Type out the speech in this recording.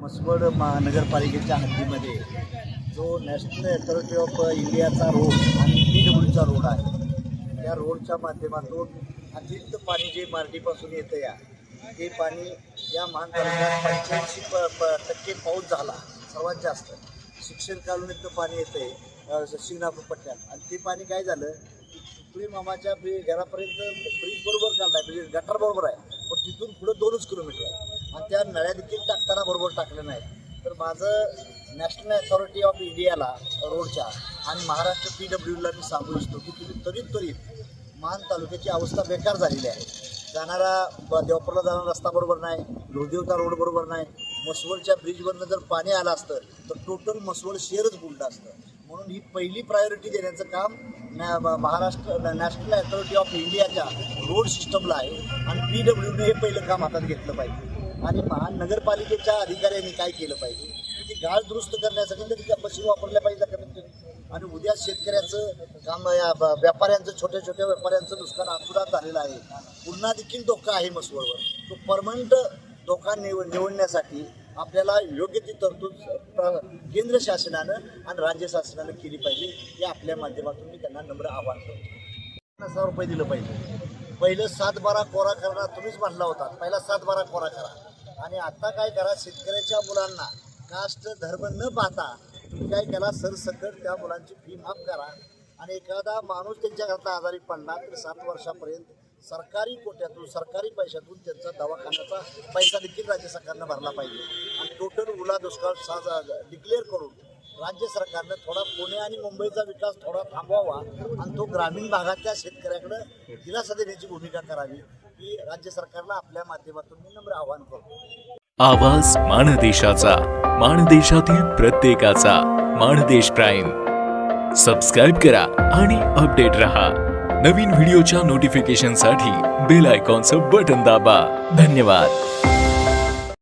मसवड महानगरपालिकेच्या हद्दीमध्ये जो नॅशनल अथॉरिटी ऑफ इंडियाचा रोड आणि पी डब्ल्यूचा रोड आहे त्या रोडच्या माध्यमातून अतिरिक्त पाणी जे मार्डीपासून येतं या ते पाणी या महान तालुक्यात पंच्याऐंशी प प टक्के पाऊस झाला सर्वात जास्त शिक्षण कॉलनीतलं पाणी येतं आहे शिंगणापूर पट्ट्यात. आणि ते पाणी काय झालं तुळी मामाच्या घरापर्यंत म्हणजे ब्रिज बरोबर आहे म्हणजे गटार बरोबर आहे पण तिथून पुढं दोनच किलोमीटर आहे. आणि त्या नळ्या देखील टाकताना बरोबर टाकले नाहीत तर माझं नॅशनल अथॉरिटी ऑफ इंडियाला रोडच्या आणि महाराष्ट्र पी डब्ल्यूला मी सांगू इच्छितो की तुम्ही त्वरित त्वरित मान तालुक्याची अवस्था बेकार झालेली आहे. जाणारा देवपूरला जाणारा रस्ता बरोबर नाही लोहदेवचा रोड बरोबर नाही मसवडच्या ब्रिजवरनं जर पाणी आलं असतं तर टोटल मसवड शेअरच बुडलं असतं. म्हणून ही पहिली प्रायोरिटी देण्याचं काम नॅ- महाराष्ट्र नॅशनल अथॉरिटी ऑफ इंडियाच्या रोड सिस्टमला आहे आणि पी डब्ल्यूने हे पहिलं काम हातात घेतलं पाहिजे. आणि महानगरपालिकेच्या अधिकाऱ्यांनी काय केलं पाहिजे? की ती गाळ दुरुस्त करण्यासाठी तरी त्या बशी वापरल्या पाहिजे कमीत कमी आणि उद्या शेतकऱ्याचं काम या व्यापाऱ्यांचं छोट्या छोट्या व्यापाऱ्यांचं नुकसान अपुरात झालेलं आहे. पुन्हा देखील धोका आहे मसवडवर तो परमनंट धोका निव निवडण्यासाठी आपल्याला योग्य ती तरतूद प्र- केंद्र शासनानं आणि राज्य शासनानं केली पाहिजे. हे आपल्या माध्यमातून मी त्यांना नम्र आवाहन करतो. पन्नास हजार रुपये दिलं पाहिजे. पहिलं सात बारा कोरा करणार तुम्हीच म्हणला होता. पहिला सात बारा कोरा करा. आणि आता काय करा शेतकऱ्याच्या मुलांना कास्ट धर्म न पाहता तुम्ही काय केला सरसकट त्या मुलांची फी माफ करा. आणि एखादा माणूस त्यांच्याकरता आजारी पडला तर सात वर्षापर्यंत सरकारी कोट्यातून सरकारी पैशातून त्यांचा दवाखान्याचा पैसा देखील राज्य सरकारनं भरला पाहिजे. आणि टोटल उला दुष्काळ साजा डिक्लेअर करून राज्य सरकारनं थोडा पुणे आणि मुंबईचा विकास थोडा थांबवावा आणि तो ग्रामीण भागातल्या शेतकऱ्याकडं दिलासा देण्याची भूमिका करावी ही राज्य सरकारला आपल्या माध्यमातून मी नम्र आवाहन करतो. आवाज माणदेशाचा माणदेशातील प्रत्येकाचा माणदेश प्राईम. सबस्क्राईब करा आणि अपडेट रहा. नवीन व्हिडिओच्या नोटिफिकेशनसाठी बेल आयकॉनचं बटन दाबा. धन्यवाद.